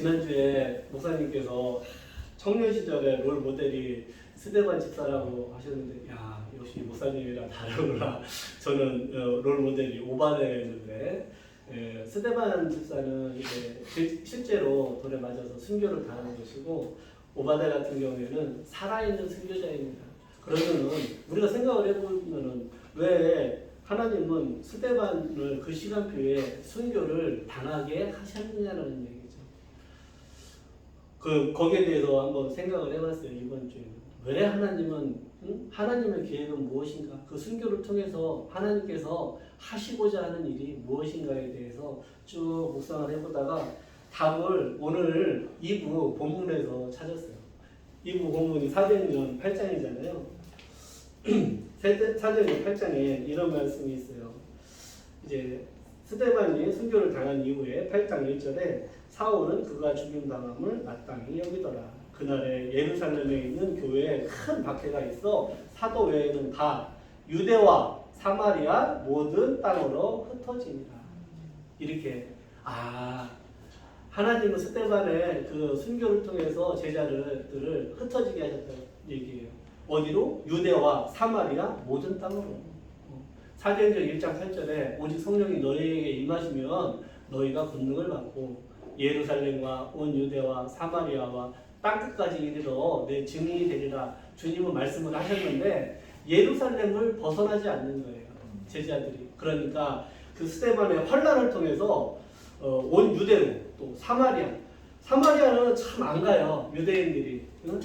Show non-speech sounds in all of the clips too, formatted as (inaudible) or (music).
지난주에 목사님께서 청년 시절에 롤 모델이 스데반 집사라고 하셨는데 야 역시 목사님이랑 다르구나 (laughs) 저는 어, 롤 모델이 오바데였는데 예, 스데반 집사는 이제 실- 실제로 돌에 맞아서 순교를 당한 것이고 오바데 같은 경우에는 살아있는 순교자입니다. 그러면은 우리가 생각을 해보면은 왜 하나님은 스데반을 그 시간표에 순교를 당하게 하셨느냐는 얘기죠. 그 거기에 대해서 한번 생각을 해봤어요. 이번 주에. 왜 하나님은 응? 하나님의 계획은 무엇인가? 그 순교를 통해서 하나님께서 하시고자 하는 일이 무엇인가에 대해서 쭉 묵상을 해보다가 답을 오늘 2부 본문에서 찾았어요. 2부 본문이 사도행전 8장이잖아요. (clears throat) 사도행전 8장에 이런 말씀이 있어요. 이제 스테반이 순교를 당한 이후에 8장 1절에 사울은 그가 죽임당함을 마땅히 여기더라. 그날에 예루살렘에 있는 교회에 큰 박해가 있어 사도 외에는 다 유대와 사마리아 모든 땅으로 흩어지니라. 이렇게 아 하나님은 스테반의 그 순교를 통해서 제자들을 흩어지게 하셨다는 얘기예요. 어디로? 유대와 사마리아 모든 땅으로. 사도행전 1장 8절에 오직 성령이 너희에게 임하시면 너희가 권능을 받고 예루살렘과 온 유대와 사마리아와 땅끝까지 이르러 내 증인이 되리라 주님은 말씀을 하셨는데 예루살렘을 벗어나지 않는 거예요 제자들이. 그러니까 그 스테반의 환란을 통해서 어, 온 유대로 또 사마리아. 사마리아는 참 안 가요 유대인들이. 응?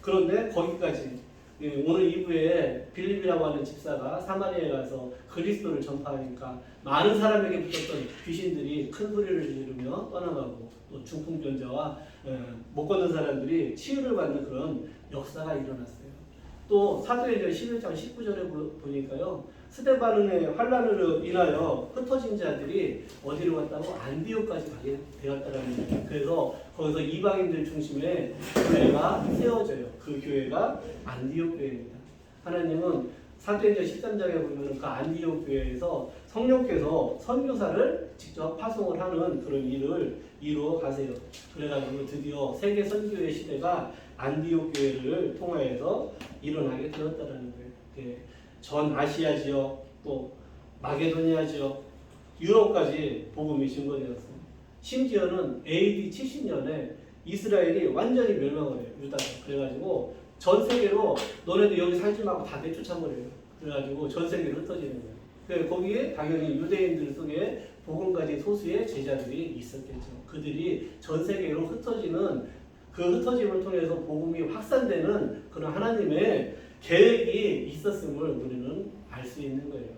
그런데 거기까지 예, 오늘 2부에 빌립이라고 하는 집사가 사마리아에 가서 그리스도를 전파하니까 많은 사람에게 붙었던 귀신들이 큰 소리를 지르며 떠나가고 또 중풍병자와 예, 못 걷는 사람들이 치유를 받는 그런 역사가 일어났어요. 또 사도행전 11장 19절에 보니까요. 스테반의 환란으로 인하여 흩어진 자들이 어디로 갔다고 안디오까지 가게 되었다라는 거예요. 그래서 거기서 이방인들 중심의 교회가 세워져요. 그 교회가 안디옥 교회입니다. 하나님은 사도행전 13장에 보면 그 안디옥 교회에서 성령께서 선교사를 직접 파송을 하는 그런 일을 이루어 가세요. 그래가지고 드디어 세계 선교의 시대가 안디옥 교회를 통하여서 일어나게 되었다라는 거예요. 예, 전 아시아 지역 또 마게도니아 지역 유럽까지 복음이 증거되었어요. 심지어는 AD 70년에 이스라엘이 완전히 멸망을 해요. 유다가. 그래가지고 전 세계로 너네들 여기 살지 말고 다 내쫓아 버려요. 그래가지고 전 세계로 흩어지는 거예요. 그래서 거기에 당연히 유대인들 속에 복음 가진 소수의 제자들이 있었겠죠. 그들이 전 세계로 흩어지는 그 흩어짐을 통해서 복음이 확산되는 그런 하나님의 계획이 있었음을 우리는 알 수 있는 거예요.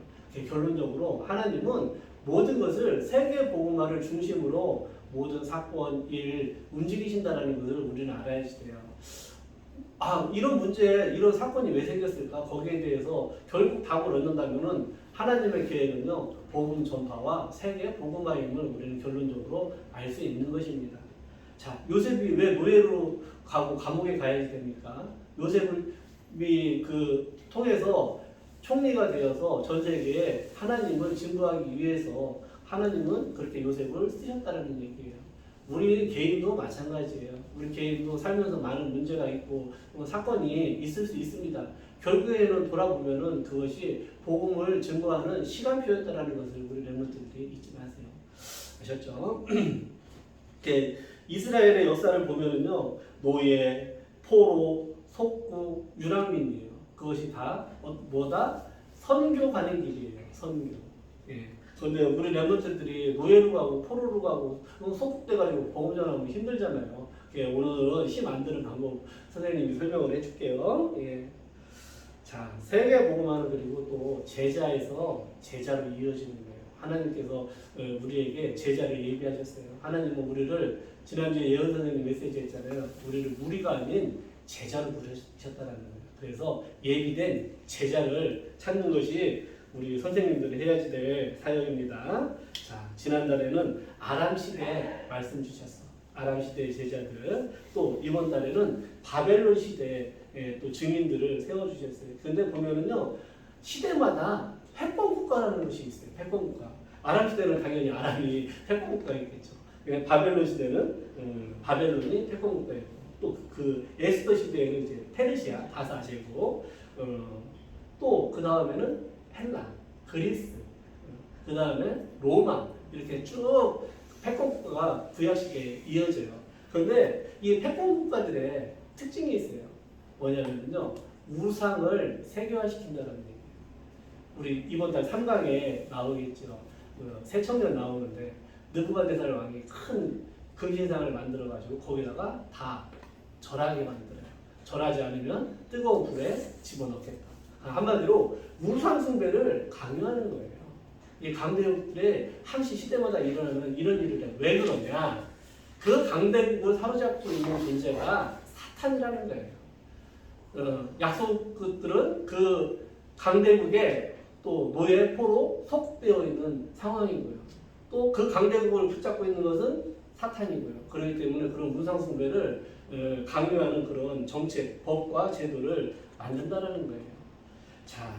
결론적으로 하나님은 모든 것을 세계 복음화를 중심으로 모든 사건, 일 움직이신다라는 것을 우리는 알아야지 돼요. 아 이런 문제, 이런 사건이 왜 생겼을까? 거기에 대해서 결국 답을 얻는다면은 하나님의 계획은요 복음 전파와 세계 복음화임을 우리는 결론적으로 알 수 있는 것입니다. 자 요셉이 왜 노예로 가고 감옥에 가야 됩니까? 요셉이 그 통해서 총리가 되어서 전 세계에 하나님을 증거하기 위해서 하나님은 그렇게 요셉을 쓰셨다는 얘기예요. 우리 개인도 마찬가지예요. 우리 개인도 살면서 많은 문제가 있고 사건이 있을 수 있습니다. 결국에는 돌아보면은 그것이 복음을 증거하는 시간표였다라는 것을 우리 렘넌트들이 잊지 마세요. 아셨죠? (clears throat) 이렇게 이스라엘의 역사를 보면은요 노예, 포로, 속구, 유랑민이에요. 그것이 다 어, 뭐다? 선교 가는 길이에요. 선교. 예. 근데 우리 렘넌트들이 노예로 가고 포로로 가고 소속돼 가지고 복음 전하면 힘들잖아요. 예, 오늘은 힘안 드는 방법 선생님이 설명을 해줄게요. 예. 자, 세계 복음화는 그리고 또 제자에서 제자로 이어지는 거예요. 하나님께서 어, 우리에게 제자를 예비하셨어요. 하나님은 우리를 지난주에 예언 선생님 메시지 했잖아요. 우리를 무리가 아닌 제자로 부르셨다라는 거예요. 그래서 예비된 제자를 찾는 것이 우리 선생님들이 해야지 될 사역입니다. 자, 지난달에는 아람 시대 말씀 주셨어. 아람 시대의 제자들. 또 이번 달에는 바벨론 시대의 또 증인들을 세워 주셨어요. 근데 보면은요. 시대마다 패권 국가라는 것이 있어요. 패권 국가. 아람 시대는 당연히 아람이 패권 국가였겠죠. 바벨론 시대는 음, 바벨론이 패권 국가였고 또 그 에스더 시대에는 이제 페르시아 다사제국 어, 또그 다음에는 헬라 그리스 그 다음에 로마 이렇게 쭉 패권 국가가 구약 시대에 이어져요. 그런데 이 패권 국가들의 특징이 있어요. 뭐냐면요 우상을 세계화시킨다는 얘기예요. 우리 이번 달 3강에 나오겠죠. 그 새청년 나오는데 느부갓네살 왕이 큰 금신상을 만들어 가지고 거기다가 다 절하게 만들어요. 절하지 않으면 뜨거운 불에 집어넣겠다. 아, 한마디로 우상 숭배를 강요하는 거예요. 이 강대국들의 항시 시대마다 일어나는 이런 일을 해요. 왜 그러냐? 그 강대국을 사로잡고 있는 존재가 사탄이라는 거예요. 어, 약속들은 그 강대국의 또 노예 포로 속되어 있는 상황이고요. 또 그 강대국을 붙잡고 있는 것은 사탄이고요. 그렇기 때문에 그런 우상숭배를 어, 강요하는 그런 정책, 법과 제도를 만든다라는 거예요. 자,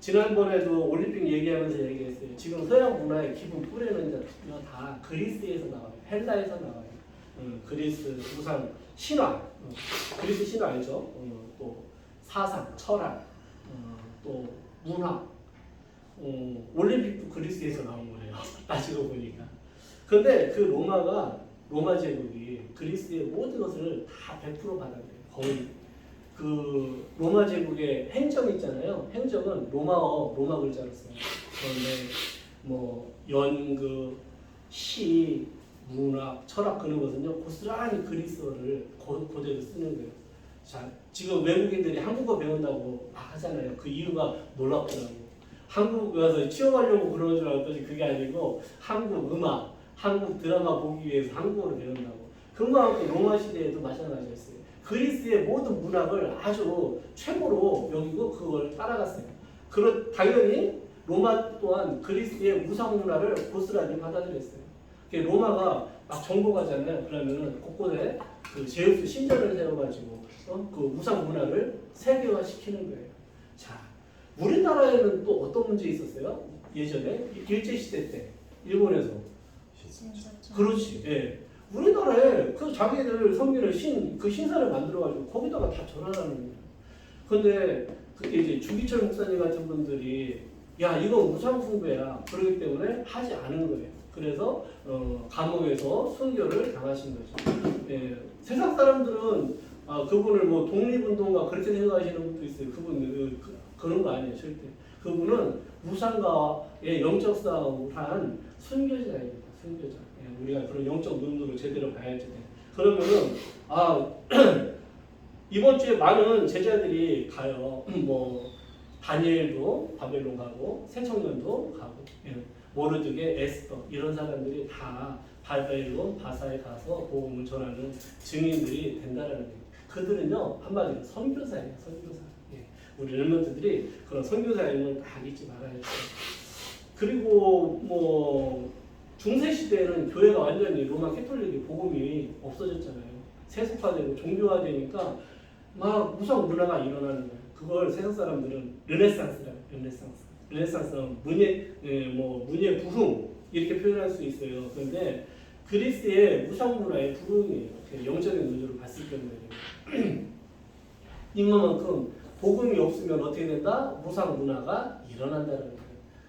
지난번에도 올림픽 얘기하면서 얘기했어요. 지금 서양 문화의 기본 뿌리는 다 그리스에서 나와요. 헬라에서 나와요. 어, 그리스 우상 신화, 어, 그리스 신화 알죠? 어, 또 사상, 철학, 어, 또 문화, 어, 올림픽도 그리스에서 나온 거예요. (laughs) 따지고 보니까. 근데 그 로마가 로마 제국이 그리스의 모든 것을 다 100% 받아들여요. 거의 그 로마 제국의 행정 있잖아요. 행정은 로마어 로마 글자로 써요. 그런데 뭐 연극, 시, 문학, 철학 그런 것은요 고스란히 그리스어를 고, 고대로 쓰는 거예요. 자 지금 외국인들이 한국어 배운다고 막 하잖아요. 그 이유가 놀랍더라고. 한국 가서 취업하려고 그러는 줄 알았더니 그게 아니고 한국 음악, 한국 드라마 보기 위해서 한국어를 배운다고. 그만큼 로마 시대에도 마찬가지였어요. 그리스의 모든 문학을 아주 최고로 여기고 그걸 따라갔어요. 그렇 당연히 로마 또한 그리스의 우상 문화를 고스란히 받아들였어요. 그 로마가 막 정복하잖아요. 그러면은 곳곳에 그 제우스 신전을 세워가지고 어? 그 우상 문화를 세계화 시키는 거예요. 자, 우리나라에는 또 어떤 문제 있었어요? 예전에 일제 시대 때 일본에서 그렇지. 예. 우리나라에 그 자기들 성민을 신, 그 신사를 만들어가지고 거기다가 다 전하라는 거예요. 근데 그때 이제 주기철 목사님 같은 분들이 야, 이건 우상숭배야. 그러기 때문에 하지 않은 거예요. 그래서 어, 감옥에서 순교를 당하신 거죠. 예. 세상 사람들은 아, 그분을 뭐 독립운동가 그렇게 생각하시는 분도 있어요. 그분 그, 그, 그런 거 아니에요, 절대. 그분은 우상과의 영적 싸움을 한 순교자입니 다. 순교자. 예, 우리가 그런 영적 눈으로 제대로 봐야지. 그러면은 아 (clears throat) 이번 주에 많은 제자들이 가요. (clears throat) 뭐 다니엘도 바벨론 가고 새청년도 가고 예, 모르드게 에스더 이런 사람들이 다 바벨론 바사에 가서 복음을 전하는 증인들이 된다라는 거예요. 그들은요 한마디로 선교사예요. 선교사. 예, 우리 렘런트들이 그런 선교사임을 다 잊지 말아야 돼요. 그리고 뭐 중세 시대에는 교회가 완전히 로마 캐톨릭이 복음이 없어졌잖아요. 세속화되고 종교화되니까 막 무성 문화가 일어나는 거예요. 그걸 세상 사람들은 르네상스라 르네상스. 르네상스는 문예 예, 뭐 문예 부흥 이렇게 표현할 수 있어요. 그런데 그리스의 무성 문화의 부흥이에요. 그 영적인 눈으로 봤을 경우에는 (clears throat) 이만큼 복음이 없으면 어떻게 된다? 무상 문화가 일어난다는 거예요.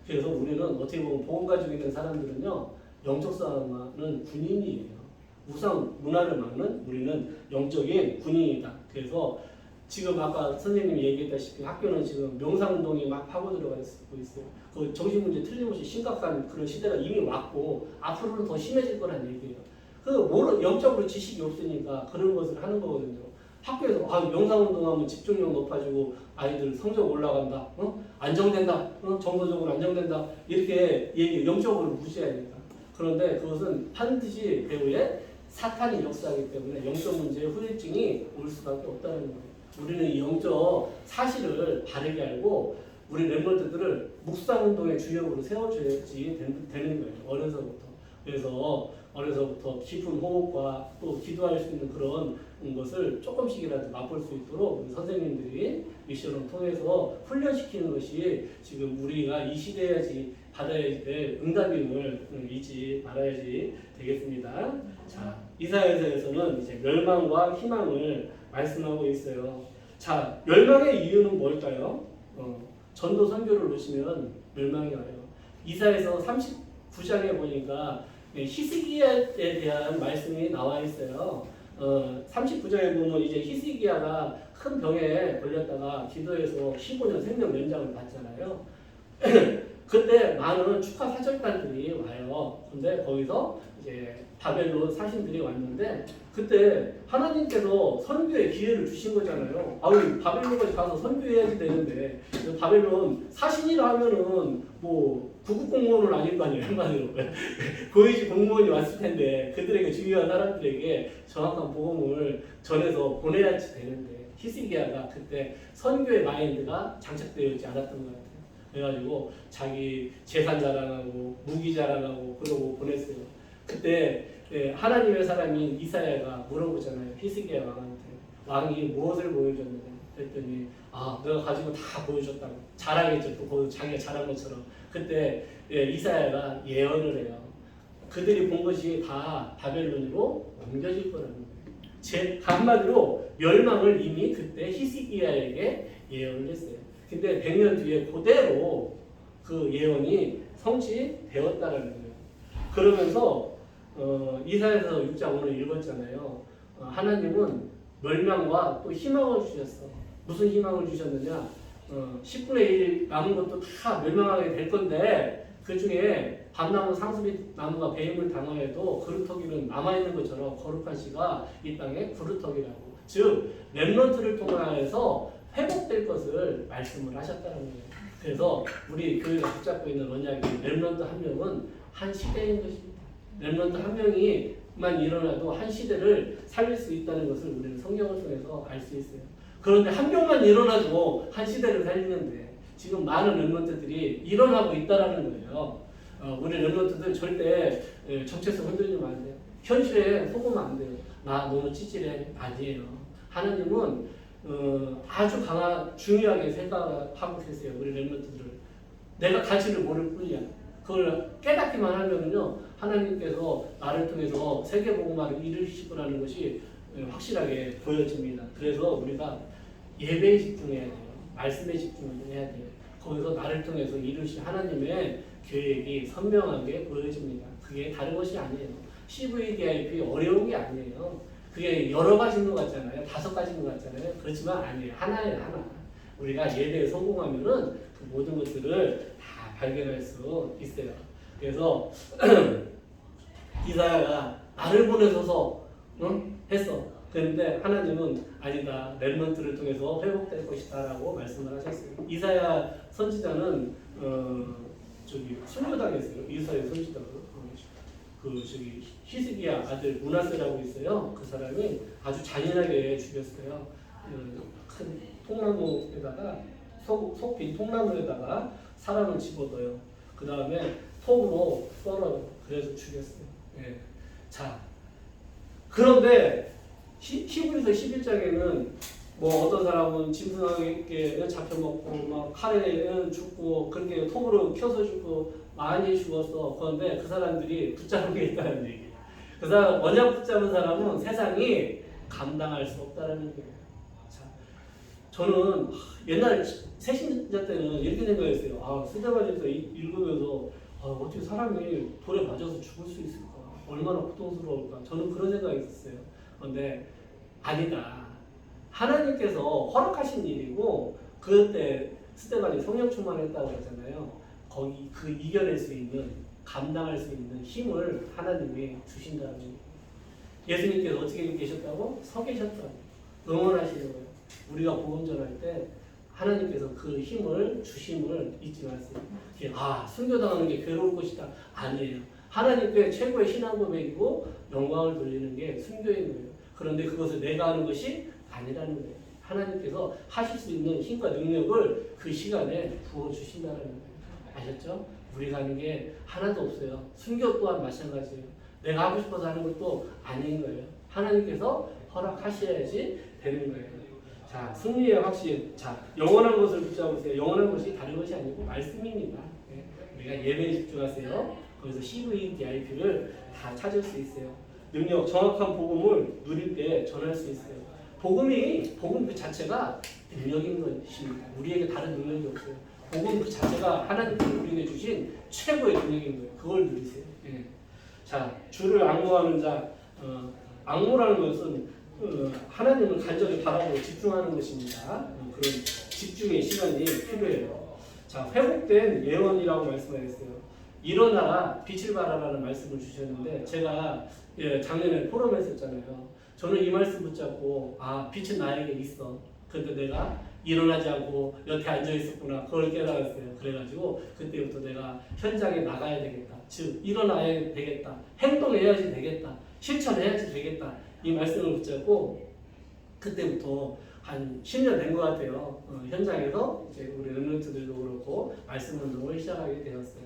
그래서 우리는 어떻게 보면 복음 가지고 있는 사람들은요 영적 싸움하는 군인이에요. 우상 문화를 막는 우리는 영적인 군인이다. 그래서 지금 아까 선생님이 얘기했다시피 학교는 지금 명상운동이 막 파고 들어가 있고 있어요. 그 정신문제 틀림없이 심각한 그런 시대가 이미 왔고 앞으로는 더 심해질 거란 얘기예요. 그 모르 영적으로 지식이 없으니까 그런 것을 하는 거거든요. 학교에서 아, 명상운동하면 집중력 높아지고 아이들 성적 올라간다, 어? 안정된다, 어? 정서적으로 안정된다 이렇게 얘기 영적으로 무시하니까. 그런데 그것은 반드시 배우의 사탄이 역사하기 때문에 영적 문제의 후유증이 올 수밖에 없다는 거예요. 우리는 이 영적 사실을 바르게 알고 우리 랩런트들을 묵상운동의 주역으로 세워줘야지 된- 되는 거예요. 어려서부터. 그래서 어려서부터 깊은 호흡과 또 기도할 수 있는 그런 것을 조금씩이라도 맛볼 수 있도록 선생님들이 미션을 통해서 훈련시키는 것이 지금 우리가 이 시대에야지 받아야 될 응답임을 음, 잊지 말아야지 되겠습니다. 자, 이사야서에서는 이제 멸망과 희망을 말씀하고 있어요. 자, 멸망의 이유는 뭘까요? 어, 전도 선교를 보시면 멸망이 와요. 이사에서 39장에 보니까 네, 히스기야에 대한 말씀이 나와 있어요. 어, 39장에 보면 이제 히스기야가 큰 병에 걸렸다가 기도해서 15년 생명 연장을 받잖아요. (clears throat) 그때 많은 축하 사절단들이 와요. 근데 거기서 이제 바벨론 사신들이 왔는데 그때 하나님께서 선교의 기회를 주신 거잖아요. 아유 바벨론까지 가서 선교해야지 되는데 바벨론 사신이라 하면은 뭐 구급 공무원은 아닐 거 아니에요 한마디로 (laughs) 고위직 공무원이 왔을 텐데 그들에게 중요한 사람들에게 정확한 복음을 전해서 보내야지 되는데 히스기야가 그때 선교의 마인드가 장착되어 있지 않았던 것 같아요. 그래가지고 자기 재산 자랑하고 무기 자랑하고 그러고 보냈어요. 그때 예, 하나님의 사람인 이사야가 물어보잖아요. 히스기야 왕한테 왕이 무엇을 보여줬느냐 그랬더니 아 내가 가지고 다 보여줬다고 자랑했죠. 또 자기가 잘한 것처럼 그때 예, 이사야가 예언을 해요. 그들이 본 것이 다 바벨론으로 옮겨질 거라는 거예요. 제 한마디로 멸망을 이미 그때 히스기야에게 예언을 했어요. 근데 100년 뒤에 그대로 그 예언이 성취되었다라는 거예요. 그러면서 어, 이사에서 6장 오늘 읽었잖아요. 어, 하나님은 멸망과 또 희망을 주셨어. 무슨 희망을 주셨느냐? 어, 10분의 1 남은 것도 다 멸망하게 될 건데 그 중에 밤나무 상수빛 나무가 배임을 당하여도 그루터기는 남아있는 것처럼 거룩한 씨가 이 땅에 그루터기라고 즉 렘넌트를 통하여서 회복될 것을 말씀을 하셨다는 거예요. 그래서 우리 교회가 붙잡고 있는 언약이 렘넌트 한 명은 한 시대인 것입니다. 렘넌트 한 명이 만 일어나도 한 시대를 살릴 수 있다는 것을 우리는 성경을 통해서 알 수 있어요. 그런데 한 명만 일어나도 한 시대를 살리는데 지금 많은 렘넌트들이 일어나고 있다라는 거예요. 어, 우리 렘넌트들 절대 예, 정체성 흔들리면 안 돼요. 현실에 속으면 안 돼요. 나 너무 찌질해. 아니에요. 하나님은 어, 아주 강한 중요하게 생각하고 계세요. 우리 렘넌트들을. 내가 가치를 모를 뿐이야. 그걸 깨닫기만 하면은요 하나님께서 나를 통해서 세계 복음화를 이루실 거라는 것이 예, 확실하게 보여집니다. 그래서 우리가 예배에 집중해야 돼요. 말씀에 집중을 해야 돼요. 거기서 나를 통해서 이루실 하나님의 계획이 선명하게 보여집니다. 그게 다른 것이 아니에요. CVDIP 어려운 게 아니에요. 그게 여러 가지인 것 같잖아요. 다섯 가지인 것 같잖아요. 그렇지만 아니에요. 하나예요, 하나. 우리가 예배에 성공하면은 그 모든 것들을 다 발견할 수 있어요. 그래서 (clears throat) 이사야가 나를 보내셔서 응? 했어. 그런데 하나님은 아니다. 렘넌트를 통해서 회복될 것이다라고 말씀을 하셨어요. 이사야 선지자는 어, 저기 순교당했어요. 이사야 선지자가 어, 그 저기 히스기야 아들 문하세라고 있어요. 그 사람이 아주 잔인하게 죽였어요. 그큰 통나무에다가 속, 속빈 통나무에다가 사람을 집어넣어요. 그 다음에 톱으로 썰어요. 그래서 죽였어요. 예. 자, 그런데 히, 히브리서 11장에는 뭐 어떤 사람은 짐승에게 잡혀먹고 막 칼에 죽고 그렇게 톱으로 켜서 죽고 많이 죽었어. 그런데 그 사람들이 붙잡은 게 있다는 얘기예요. 그 사람 원약 붙잡은 사람은 세상이 감당할 수 없다라는 거예요. 자, 저는 옛날 새신자 때는 이렇게 생각했어요. 아, 스데반에서 읽으면서 아, 어떻게 사람이 돌에 맞아서 죽을 수 있을까? 얼마나 고통스러울까? 저는 그런 생각이 있었어요. 그런데 아니다. 하나님께서 허락하신 일이고 그때 스테반이 성령 충만했다고 했잖아요. 거기 그 이겨낼 수 있는 감당할 수 있는 힘을 하나님이 주신다는. 예수님께서 어떻게 계셨다고? 서 계셨다고 응원하시는 거예요. 우리가 복음 전할 때 하나님께서 그 힘을 주심을 잊지 마세요. 아 순교당하는 게 괴로울 것이다. 아니에요. 하나님께 최고의 신앙 고백이고 영광을 돌리는 게 순교인 거예요. 그런데 그것을 내가 하는 것이 아니라는 거예요. 하나님께서 하실 수 있는 힘과 능력을 그 시간에 부어 주신다는 거예요. 아셨죠? 우리가 하는 게 하나도 없어요. 순교 또한 마찬가지예요. 내가 하고 싶어서 하는 것도 아닌 거예요. 하나님께서 허락하셔야지 되는 거예요. 자, 승리의 확신. 자, 영원한 것을 붙잡으세요. 영원한 것이 다른 것이 아니고 말씀입니다. 예, 우리가 예배에 집중하세요. 거기서 CVDIP를 다 찾을 수 있어요. 능력, 정확한 복음을 누릴 때 전할 수 있어요. 복음이 복음 그 자체가 능력인 것입니다. 우리에게 다른 능력이 없어요. 복음 그 자체가 하나님께서 우리에게 주신 최고의 능력인 거예요. 그걸 누리세요. 예. 자, 주를 악무하는 자, 어, 악무라는 것은 어, 하나님을 간절히 바라보고 집중하는 것입니다. 어, 그런 집중의 시간이 필요해요. 자, 회복된 예언이라고 말씀하셨어요. 일어나라, 빛을 발하라는 말씀을 주셨는데 제가 예, 작년에 포럼에 했었잖아요. 저는 이 말씀 붙잡고 아 빛은 나에게 있어. 근데 내가 일어나지 않고 여태 앉아 있었구나. 그걸 깨달았어요. 그래가지고 그때부터 내가 현장에 나가야 되겠다. 즉 일어나야 되겠다. 행동해야지 되겠다. 실천해야지 되겠다. 이 말씀을 붙잡고 그때부터 한 10년 된 것 같아요. 어, 현장에서 이제 우리 랩런트들도 그렇고 말씀 운동을 시작하게 되었어요.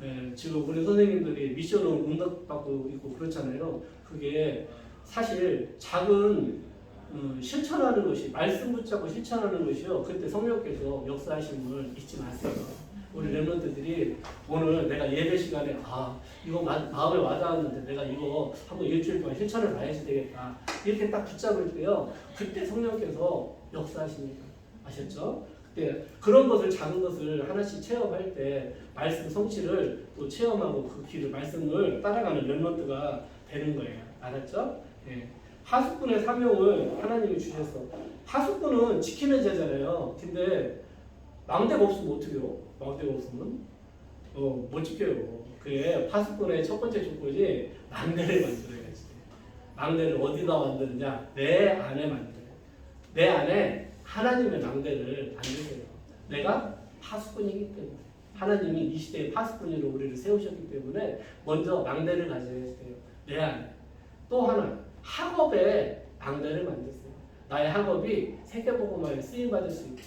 네, 지금 우리 선생님들이 미션을 응답받고 있고 그렇잖아요. 그게 사실 작은 음, 실천하는 것이 말씀 붙잡고 실천하는 것이요. 그때 성령께서 역사하심을 잊지 마세요. 우리 랩런트들이 오늘 내가 예배 시간에 아 이거 마, 마음에 와닿았는데 내가 이거 한번 일주일 동안 실천을 봐야지 되겠다 이렇게 딱 붙잡을 때요 그때 성령께서 역사하십니다 아셨죠? 그때 그런 것을 작은 것을 하나씩 체험할 때 말씀 성취를 또 체험하고 그 길을 말씀을 따라가는 랩런트가 되는 거예요 알았죠? 예. 하수꾼의 사명을 하나님이 주셨어 하수꾼은 지키는 자잖아요 근데 망대가 없으면 어떡해요? 망대가 없으면 어, 못 지켜요. 그게 파수꾼의 첫 번째 조건이 망대를 만들어야지. 망대를 어디다 만드느냐? 내 안에 만들어요. 내 안에 하나님의 망대를 만드세요. 내가 파수꾼이기 때문에 하나님이 이 시대의 파수꾼으로 우리를 세우셨기 때문에 먼저 망대를 가져야 돼요. 내 안에. 또 하나 학업에 망대를 만드세요. 나의 학업이 세계보고마에 쓰임 받을 수 있고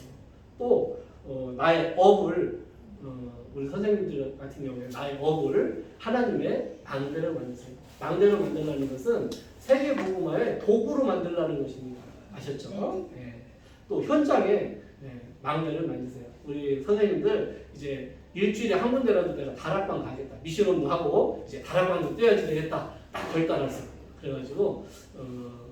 또 어, 나의 업을 어, 우리 선생님들 같은 경우에 나의 업을 하나님의 망대를 만드세요. 망대를 만들라는 것은 세계 복음화의 도구로 만들라는 것입니다. 아셨죠? 네. 또 현장에 네, 망대를 만드세요. 우리 선생님들 이제 일주일에 한 군데라도 내가 다락방 가겠다. 미션 업무 하고 이제 다락방도 뛰어야지 되겠다. 딱 결단했어요. 그래가지고 어,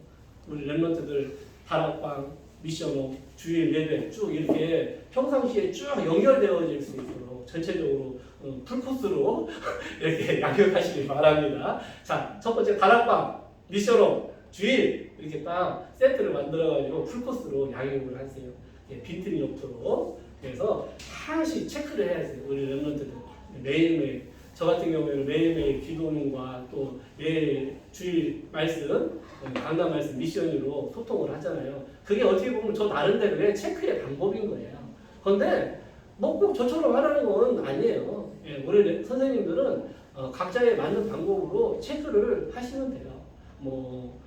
우리 랩런트들 다락방, 미션업, 주일 예배 쭉 이렇게 평상시에 쭉 연결되어질 수 있도록 전체적으로 어, 풀코스로 (laughs) 이렇게 양육하시길 바랍니다. 자, 첫 번째 다락방, 미션업, 주일 이렇게 딱 세트를 만들어가지고 풀코스로 양육을 하세요. 예, 빈틈이 없도록. 그래서 하나씩 체크를 해야 돼요. 우리 랩런트들 매일매일. 저 같은 경우에는 매일매일 기도문과 또 매일 주일 말씀, 어, 강단 말씀 미션으로 소통을 하잖아요. 그게 어떻게 보면 저 나름대로의 체크의 방법인 거예요. 그런데 뭐 꼭 저처럼 하라는 건 아니에요. 예, 우리 선생님들은 어, 각자에 맞는 방법으로 체크를 하시면 돼요. 뭐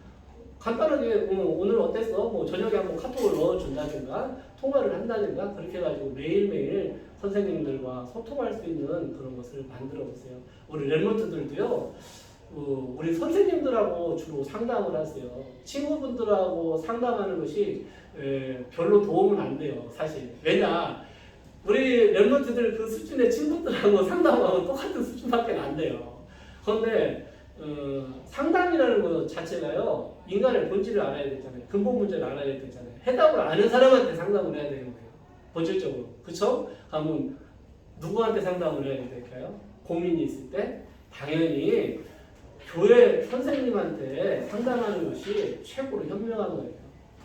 간단하게 어, 오늘 어땠어? 뭐 저녁에 한번 카톡을 넣어준다든가 통화를 한다든가 그렇게 해가지고 매일매일 선생님들과 소통할 수 있는 그런 것을 만들어 보세요. 우리 랩런트들도요. 어, 우리 선생님들하고 주로 상담을 하세요. 친구분들하고 상담하는 것이 에, 별로 도움은 안 돼요. 사실 왜냐 우리 랩런트들 그 수준의 친구들하고 (laughs) 상담하면 똑같은 수준밖에 안 돼요. 그런데 어, 상담이라는 것 자체가요 인간의 본질을 알아야 되잖아요. 근본 문제를 알아야 되잖아요. 해답을 아는 사람한테 상담을 해야 되는 거예요. 본질적으로 그렇죠? 그러면 누구한테 상담을 해야 될까요? 고민이 있을 때 당연히 교회 선생님한테 상담하는 것이 최고로 현명한 거예요.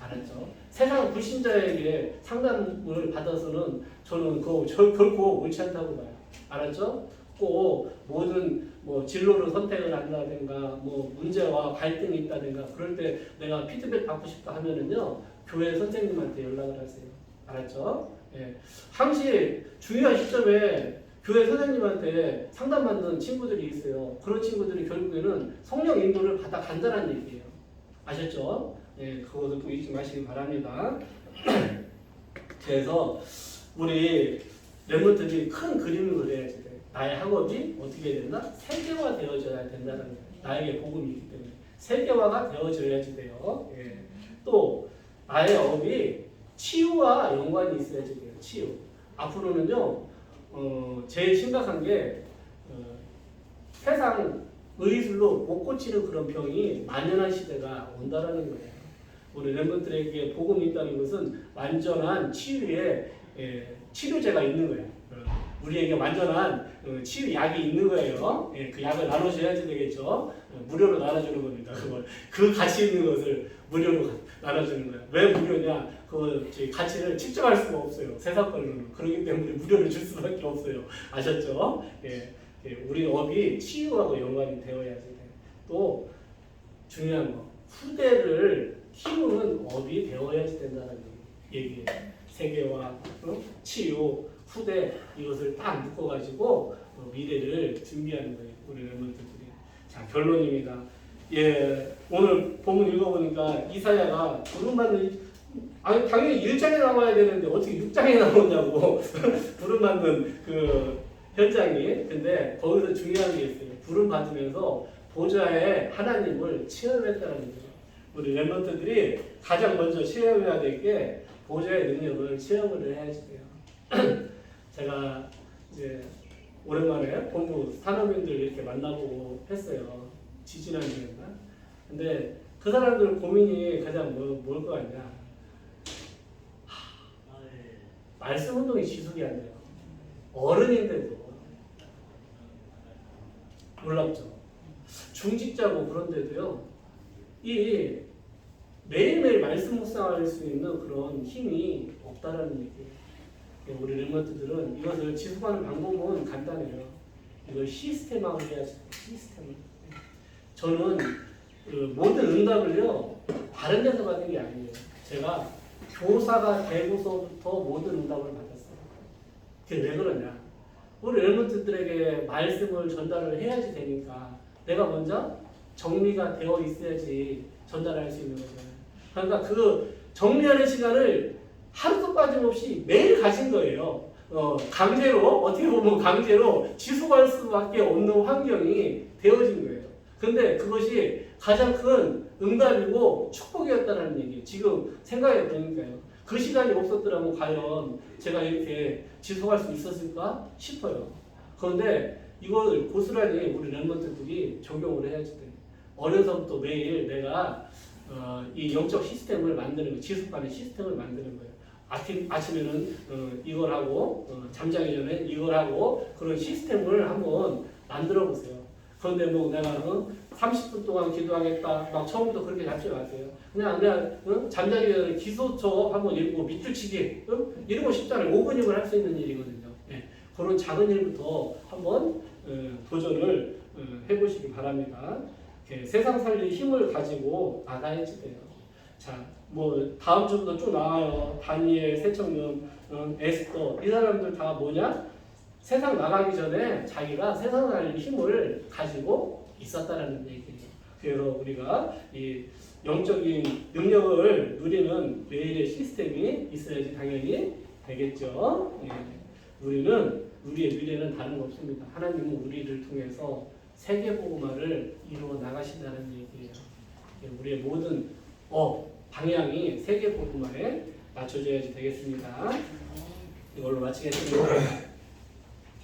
알았죠? 세상 불신자에게 상담을 받아서는 저는 절- 결코 옳지 않다고 봐요. 알았죠? 꼭 모든 뭐 진로를 선택을 한다든가 뭐 문제와 갈등이 있다든가 그럴 때 내가 피드백 받고 싶다 하면은요 교회 선생님한테 연락을 하세요. 알았죠? 예. 항시 중요한 시점에 교회 선생님한테 상담받는 친구들이 있어요. 그런 친구들이 결국에는 성령 인도를 받아 간다는 얘기예요. 아셨죠? 예, 그것을 또 잊지 마시기 바랍니다. (clears throat) 그래서 우리 랩런트들이 큰 그림을 그려야지 돼. 나의 학업이 어떻게 해야 된다? 세계화 되어져야 된다는 거예요. 나에게 복음이 있기 때문에 세계화가 되어져야지 돼요. 예. 또 나의 업이 치유와 연관이 있어야지 돼요. 치유. 앞으로는요, 어, 제일 심각한 게 어, 세상 의술로 못 고치는 그런 병이 만연한 시대가 온다라는 거예요. 우리 렘버들에게 복음이 있다는 것은 완전한 치유의 예, 치료제가 있는 거예요. 어, 우리에게 완전한 어, 치유 약이 있는 거예요. 예, 그 약을 나눠줘야지 되겠죠. 어, 무료로 나눠주는 겁니다. 그걸 그 가치 있는 것을 무료로 나눠주는 거예요. 왜 무료냐? 그 가치를 측정할 수가 없어요. 세상 걸로는 그렇기 때문에 무료로 줄 수밖에 없어요. 아셨죠? 예, 예, 우리 업이 치유하고 연관이 되어야지 돼요. 또 중요한 거 후대를 키우는 업이 되어야지 된다는 얘기예요. 세계와 어? 치유, 후대 이것을 딱 묶어가지고 어, 미래를 준비하는 거예요. 우리 랩런트들이. 자 결론입니다. 예 오늘 본문 읽어보니까 이사야가 부름받는 아니 당연히 1장에 나와야 되는데 어떻게 6장에 나오냐고 (laughs) 부름 받는 그 현장이 근데 거기서 중요한 게 있어요. 부름 받으면서 보좌에 하나님을 체험했다는 거죠. 우리 랩런트들이 가장 먼저 체험해야 될 게 보좌의 능력을 체험을 해야지 돼요. (clears throat) 제가 이제 오랜만에 본부 산업인들 이렇게 만나보고 했어요. 지지난주였나? 근데 그 사람들 고민이 가장 뭐, 뭘것 같냐? 하, 말씀 운동이 지속이 안 돼요. 어른인데도 놀랍죠. 중직자고 그런데도요. 이 매일매일 말씀 묵상할 수 있는 그런 힘이 없다라는 얘기예요. 예, 우리 르먼트들은 이것을 지속하는 방법은 간단해요. 이걸 시스템화를 해야지 돼요. 시스템을. 저는 그 모든 응답을요 다른 데서 받은 게 아니에요. 제가 교사가 되고서부터 모든 응답을 받았어요. 그게 왜 그러냐? 우리 르먼트들에게 말씀을 전달을 해야지 되니까 내가 먼저 정리가 되어 있어야지 전달할 수 있는 거잖아요. 그러니까 그 정리하는 시간을 하루도 빠짐없이 매일 가진 거예요. 어, 강제로 어떻게 보면 강제로 지속할 수밖에 없는 환경이 되어진 거예요. 근데 그것이 가장 큰 응답이고 축복이었다는 얘기. 지금 생각해 보니까요. 그 시간이 없었더라면 과연 제가 이렇게 지속할 수 있었을까 싶어요. 그런데 이걸 고스란히 우리 랩런트들이 적용을 해야지 돼요. 어려서부터 매일 내가 어, 이 영적 시스템을 만드는 거, 지속하는 시스템을 만드는 거예요. 아침, 아침에는 어, 이걸 하고 어, 잠자기 전에 이걸 하고 그런 시스템을 한번 만들어 보세요. 그런데 뭐 내가 어, 30분 동안 기도하겠다 막 처음부터 그렇게 잡지 마세요. 그냥 그냥 어? 잠자기 전에 기소처 한번 읽고 밑줄치기 어? 이런 거 쉽잖아요. 5분이면 할 수 있는 일이거든요. 예. 그런 작은 일부터 한번 어, 도전을 어, 해보시기 바랍니다. 이렇게 세상 살릴 힘을 가지고 나가야지 돼요. 자, 뭐 다음 주부터 쭉 나와요. 다니엘, 세청년, 어, 에스더 이 사람들 다 뭐냐? 세상 나가기 전에 자기가 세상 살릴 힘을 가지고 있었다라는 얘기예요. 그래서 우리가 이 영적인 능력을 누리는 매일의 시스템이 있어야지 당연히 되겠죠. 예. 우리는 우리의 미래는 다른 거 없습니다. 하나님은 우리를 통해서 세계 복음화를 이루어 나가신다는 얘기예요. 예, 우리의 모든 어 방향이 세계 복음화에 맞춰져야지 되겠습니다. 이걸로 마치겠습니다.